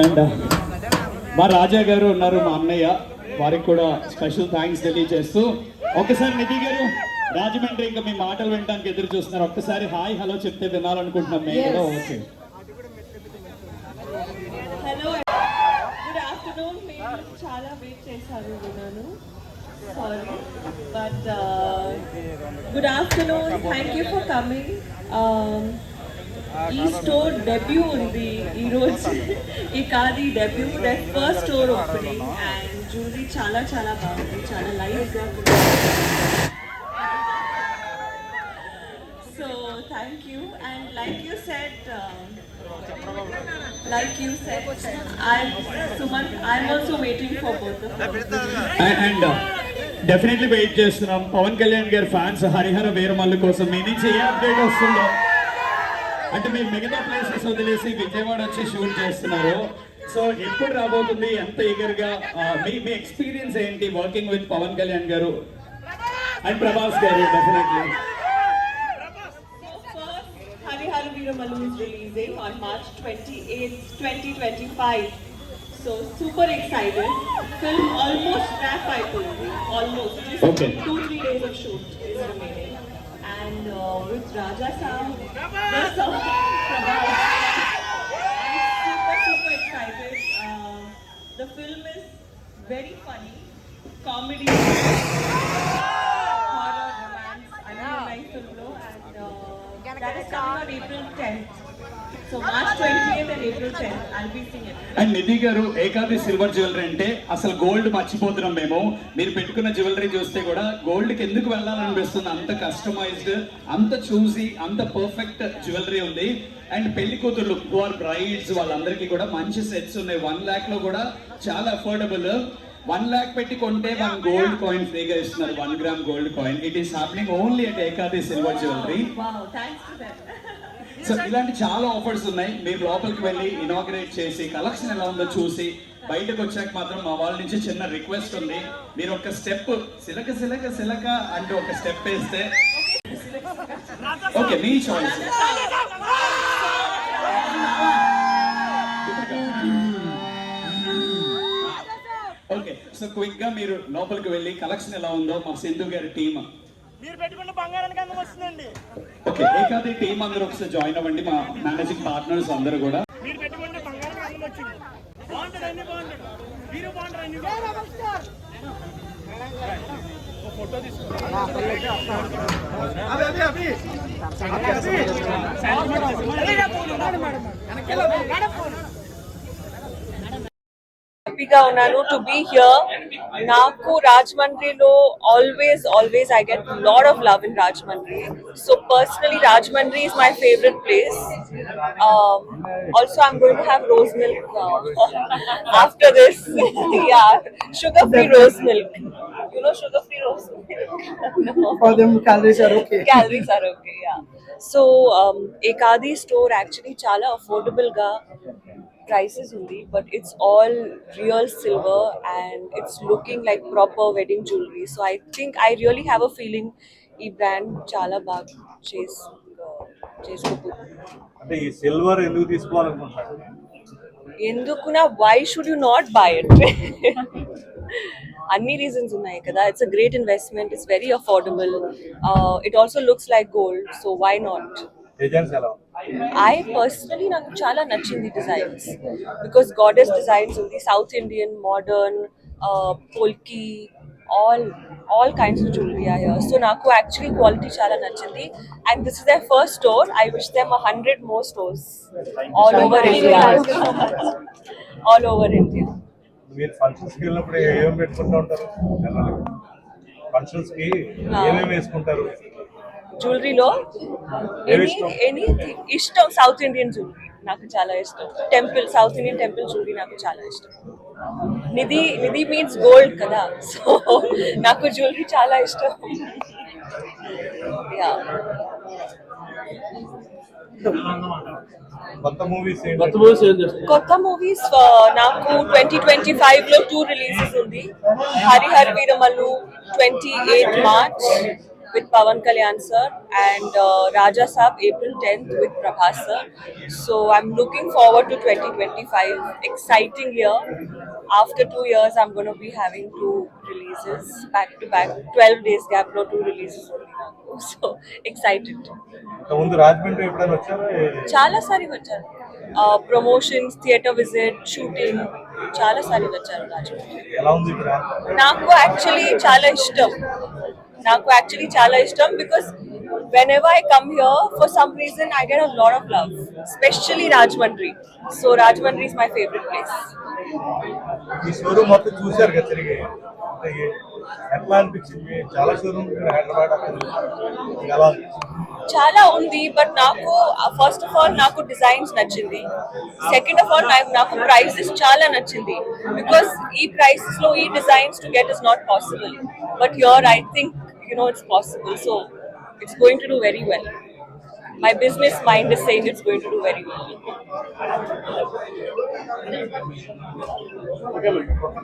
And మా రాజా గారు ఉన్నారు మా అన్నయ్య. వారికి కూడా స్పెషల్ థ్యాంక్స్ తెలియజేస్తూ ఒకసారి నిధి గారు రాజమండ్రి ఇంకా మీ మాటలు వినడానికి ఎదురు చూస్తున్నారు. ఒక్కసారి హాయ్ హలో చెప్తే వినాలనుకుంటున్నాం మేము కూడా. ఓకే. హలో గుడ్ ఆఫ్టర్నూన్ మీరు చాలా వెయిట్ చేశారు విన్నాను sorry but good afternoon thank you for coming Um, ఈ స్టోర్ డెబ్యూ ఉంది ఈరోజు. ఈ కాదు ఈ debut the first store opening. And jewellery చాలా చాలా బాగుంది. చాలా లైవ్గా so thank you and like you set like you said, um, I'm Suman. I'm also waiting for both of them. And definitely wait చేస్తున్నాం. పవన్ కళ్యాణ్ గారి ఫ్యాన్స్ హరిహర వీరమల్లు కోసం. మీ నుంచి ఏ update వస్తుందో? అంటే మీరు మిగతా ప్లేసెస్ వదిలేసి విజయవాడ వచ్చి షూట్ చేస్తున్నారు. సో ఎప్పుడు రాబోతుంది? ఎంత ఈగర్గా మీ మీ ఎక్స్పీరియన్స్ ఏంటి వర్కింగ్ విత్ పవన్ కళ్యాణ్ గారు? అండ్ ప్రభాస్ గారు definitely super excited film almost almost two three days shoot and uh, with Raja Sam, there's something Prabha. I'm super, super excited. Uh, the film is very funny, comedy, horror, romance. I really like film, and uh, that is coming on April 10th. And Nidhi గారు ఏకాది silver jewellery అంటే అసలు gold మర్చిపోతున్నాం మేము. మీరు పెట్టుకున్న jewellery చూస్తే కూడా గోల్డ్కి ఎందుకు వెళ్ళాలనిపిస్తుంది? అంత కస్టమైజ్డ్ అంత చూసి అంత పర్ఫెక్ట్ జ్యువెలరీ ఉంది. అండ్ పెళ్ళి కూతుర్లు ఆర్ బ్రైడ్స్ వాళ్ళందరికీ కూడా మంచి సెట్స్ ఉన్నాయి. వన్ ల్యాక్లో కూడా చాలా అఫోర్డబుల్ వన్ ల్యాక్ పెట్టి కొంటే వన్ గోల్డ్ కాయిన్ ఫ్రీగా ఇస్తున్నారు. One gram gold coin it is happening only at Ekadi silver jewellery sir so ఇలాంటి చాలా ఆఫర్స్ ఉన్నాయి. మీరు లోపలికి వెళ్ళి ఇనాగ్రేట్ చేసి కలెక్షన్ ఎలా ఉందో చూసి బయటకు వచ్చాక మాత్రం మా వాళ్ళ నుంచి చిన్న రిక్వెస్ట్ ఉంది. మీరు ఒక స్టెప్ సిలక సిలక సిలక అంటే ఒక స్టెప్ వేస్తే. ఓకే మీ చాయిస్ ఓకే సో క్విక్గా మీరు లోపలికి వెళ్ళి కలెక్షన్ ఎలా ఉందో మా సింధు గారి టీమ్ మీరు పెట్టుకున్న బంగారానికి అందం వస్తుందండి. ఓకే ఏకాది టీం అందరూ ఒకసారి జాయిన్ అవ్వండి మా మేనేజింగ్ పార్ట్నర్స్ అందరూ కూడా. మీరు పెట్టుకున్న బంగారానికి అందం వచ్చింది బాగుంటుంది అన్ని బాగుంటుంది మీరు బాగుంటారు అన్ని ఓ ఫోటో తీసుకో అవి అవి అవి హ్యాపీగా ఉన్నాను టు బీ హియర్ నాకు రాజమండ్రిలో always always I get lot of love in Rajahmundry so personally Rajahmundry is my favourite place also I'm going to have rose milk after this yeah sugar free rose milk you know sugar free rose milk For them, calories are okay. calories are okay yeah. So um ekadi store actually చాలా affordable గా prices ఉంది but it's all real silver and it's looking like proper wedding jewelry. So i think i really have a feeling ఈ brand చాలా బాగా చేసు చేసుకోబోతుంది అంటే ఈ సిల్వర్ ఎందుకు తీసుకోవాలనుకుంటున్నారు? ఎందుకునా why should you not buy it అన్ని రీజన్స్ ఉన్నాయి కదా. It's a great investment it's very affordable it also looks like gold so why not designs ఎలా ఉంది? ఐ పర్సనలీ నాకు చాలా నచ్చింది డిజైన్స్ బికాస్ గాడెస్ డిజైన్స్ ఉంది south Indian modern polki all all kinds of jewellery here so నాకు actually quality చాలా నచ్చింది. And this is the first store I wish them hundred more stores all over India all over India మీరు ఫంక్షన్స్కి వెళ్ళినప్పుడు ఏమేమి పెట్టుకుంటూ ఉంటారు? ఫంక్షన్స్కి ఏమేమి వేసుకుంటారు? జ్యువెలరీలో ఎనీ ఇష్టం? ఎనీ ఇష్టం సౌత్ ఇండియన్ జ్యువెలరీ. నాకు చాలా ఇష్టం. Temple south Indian temple jewellery నాకు చాలా ఇష్టం. నిధి నిధి మీన్స్ గోల్డ్ కదా. సో నాకు జ్యువెలరీ చాలా ఇష్టం. యా కొత్త మూవీస్ కొత్త మూవీస్ నాకు ట్వంటీ ట్వంటీ ఫైవ్లో టూ రిలీజెస్ ఉంది. Harihara Veeramallu twenty eighth March with Pavan Kalyan sir and uh, Raja Saab April 10th with Prabhas sir. So I'm looking forward to 2025. Exciting year. After two years, I'm going to be having two releases back to back. 12 days gap, no two releases only now. So excited. ముందు రాజమండ్రి ఎప్పుడైనా వచ్చారా చాలా సారి వచ్చారు promotions theatre visit shooting చాలా సారి వచ్చారు రాజమండ్రి ఎలా ఉంది ఇక్కడ నాకు యాక్చువల్లీ చాలా ఇష్టం నాకు యాక్చువల్లీ చాలా ఇష్టం because whenever I come here for some reason I get a lot of love specially Rajahmundry so Rajahmundry is my favourite place ఈ షోరూమ్ మొత్తం చూశారు కదా తిరిగి? ఎట్లా అనిపించింది? చాలా షోరూమ్ హైదరాబాద్. ఎలా చాలా ఉంది బట్ నాకు ఫస్ట్ ఆఫ్ ఆల్ నాకు డిజైన్స్ నచ్చింది. సెకండ్ ఆఫ్ ఆల్ నాకు ప్రైసెస్ చాలా నచ్చింది. బికాస్ ఈ ప్రైసెస్లో ఈ designs to get is not possible but here I think you know it's possible so it's going to do very well my business mind is saying it's going to do very well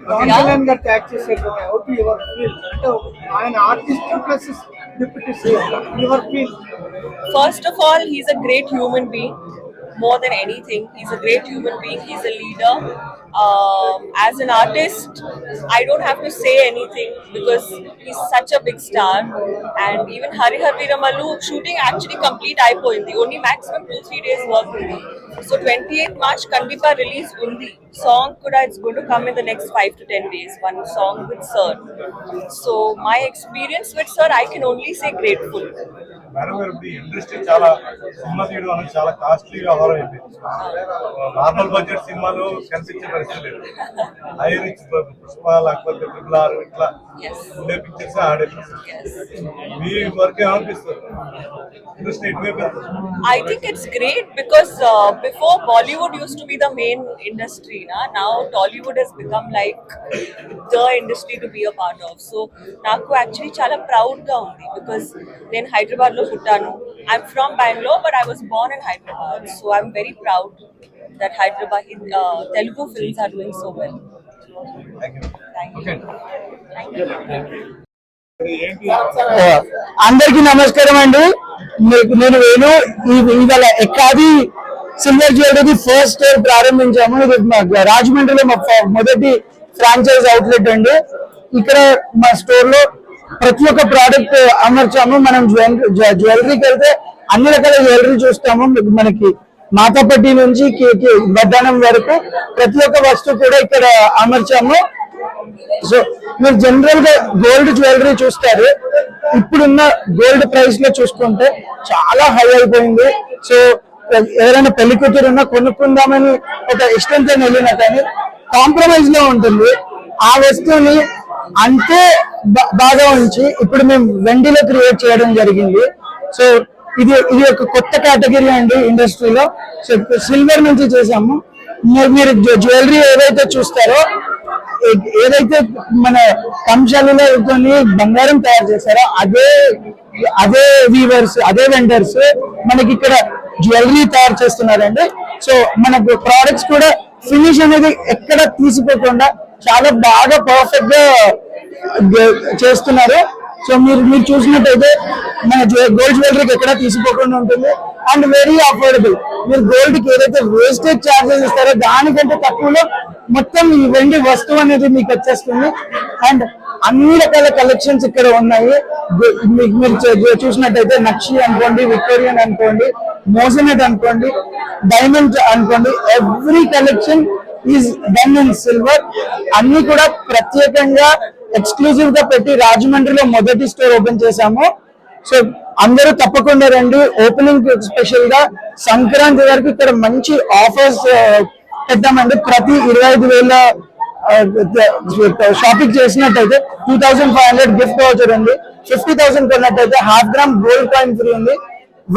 Pawan Kalyan గారు tag చేశారు. Out your feel అంటే ఆయన artist plus deputy CM your feel First of all, he's a great human being. more than anything. He's a great human being, he's a leader. Um, as an artist, I don't have to say anything because he's such a big star. And even Harihar Har shooting actually complete ipo in the only maximum two three days work. So 28th March Kandipa release undi song kuda it's going to come in the next five to ten days. One song with Sir. So my experience with Sir, I can only say grateful. Madam గారు ఇప్పుడు industry చాలా cinema తీయడం అనేది చాలా costly వ్యవహారం అయిపోయింది normal budget సినిమాలు కనిపించే పరిస్థితి లేదు హై రిచ్ పుష్ప లేకపోతే ట్రిపుల్ ఆర్ ఇట్లా. ఉండే పిక్చర్స్ Yes. మీ వర్క్ ఏమనిపిస్తుంది ఇండస్ట్రీ ఎటువైపు think it's great because uh, before Bollywood used to be the main industry, na? now Tollywood has become like the industry to be a part of. So నాకు actually చాలా ప్రౌడ్గా ఉంది because నేను హైదరాబాద్లో పుట్టాను I'm from Bengaluru but I was born in Hyderabad so I'm very proud that Hyderabad Telugu films are doing so well అందరికి నమస్కారం అండి. నేను వేణు. ఈ- ఇవాళ Ekadi silver jewellery first store ప్రారంభించాము. ఇది మా రాజమండ్రిలో మా మొదటి ఫ్రాంచైజ్ అవుట్లెట్ అండి. ఇక్కడ మా స్టోర్లో ప్రతి ఒక్క ప్రోడక్ట్ అమర్చాము మనం జ్యువెలరీ జ్యువెలరీకి వెళ్తే అన్ని రకాల జ్యువెలరీ చూస్తాము. మీకు మనకి మాతాపట్టి నుంచి వడ్డానం వరకు ప్రతి ఒక్క వస్తువు కూడా ఇక్కడ అమర్చాము సో మీరు జనరల్గా గోల్డ్ జ్యువెలరీ చూస్తారు. ఇప్పుడున్న గోల్డ్ ప్రైస్లో చూసుకుంటే చాలా హై అయిపోయింది. సో ఎవరైనా పెళ్ళి కూతురు ఉన్నా కొనుక్కుందామని ఒక ఇష్టంతో వెళ్ళినా కానీ కాంప్రమైజ్లో ఉంటుంది. ఆ వస్తువుని అంతే బా- బాగా ఉంచి ఇప్పుడు మేము వెండిలో క్రియేట్ చేయడం జరిగింది. సో ఇది ఇది ఒక కొత్త కేటగిరీ అండి ఇండస్ట్రీలో. సో సిల్వర్ నుంచి చేసాము మీరు- మీరు జ్యువెలరీ ఏదైతే చూస్తారో ఏదైతే మన కంశాలలో కొన్ని బంగారం తయారు చేశారో అదే అదే వీవర్స్ అదే వెండర్స్ మనకి ఇక్కడ జ్యువెలరీ తయారు చేస్తున్నారండి. సో మనకు ప్రోడక్ట్స్ కూడా ఫినిష్ అనేది ఎక్కడ తీసిపోకుండా చాలా బాగా పర్ఫెక్ట్గా చేస్తున్నారు. సో మీరు మీరు చూసినట్టయితే మన గోల్డ్ జ్యువెలరీకి ఎక్కడ తీసుకోకుండా ఉంటుంది. అండ్ వెరీ అఫోర్డబుల్ మీరు గోల్డ్కి ఏదైతే వేస్టేజ్ ఛార్జెస్ ఇస్తారో దానికంటే తక్కువలో మొత్తం ఈ వెండి వస్తువు అనేది మీకు వచ్చేస్తుంది. అండ్ అన్ని రకాల కలెక్షన్స్ ఇక్కడ ఉన్నాయి. మీకు మీరు చూసినట్టయితే నక్షి అనుకోండి విక్టోరియన్ అనుకోండి మోసినట్ అనుకోండి డైమండ్ అనుకోండి every collection is done in silver అన్ని కూడా ప్రత్యేకంగా ఎక్స్క్లూజివ్గా పెట్టి రాజమండ్రిలో మొదటి స్టోర్ ఓపెన్ చేశాము. సో అందరూ తప్పకుండా రండి. ఓపెనింగ్ స్పెషల్గా సంక్రాంతి వరకు ఇక్కడ మంచి ఆఫర్స్ uh, పెట్టామండి ప్రతి ఇరవై ఐదు వేల uh, షాపింగ్ చేసినట్టయితే two thousand five hundred gift voucher ఉంది. Fifty thousand కొన్నట్టయితే half gram gold coin free ఉంది.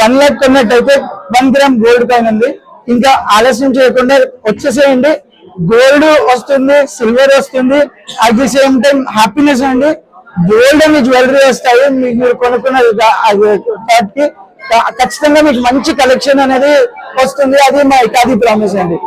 వన్ ల్యాక్ కొన్నట్టయితే వన్ గ్రామ్ గోల్డ్ కాయిన్ ఉంది. ఇంకా ఆలస్యం చేయకుండా వచ్చేసేయండి. గోల్డ్ వస్తుంది సిల్వర్ వస్తుంది. At the same time happiness అండి. గోల్డ్ అని జ్యువెలరీ వస్తాయి మీకు మీరు కొనుక్కున్న వాటికి. ఖచ్చితంగా మీకు మంచి కలెక్షన్ అనేది వస్తుంది. అది మా ఇకాది ప్రామిస్ అండి.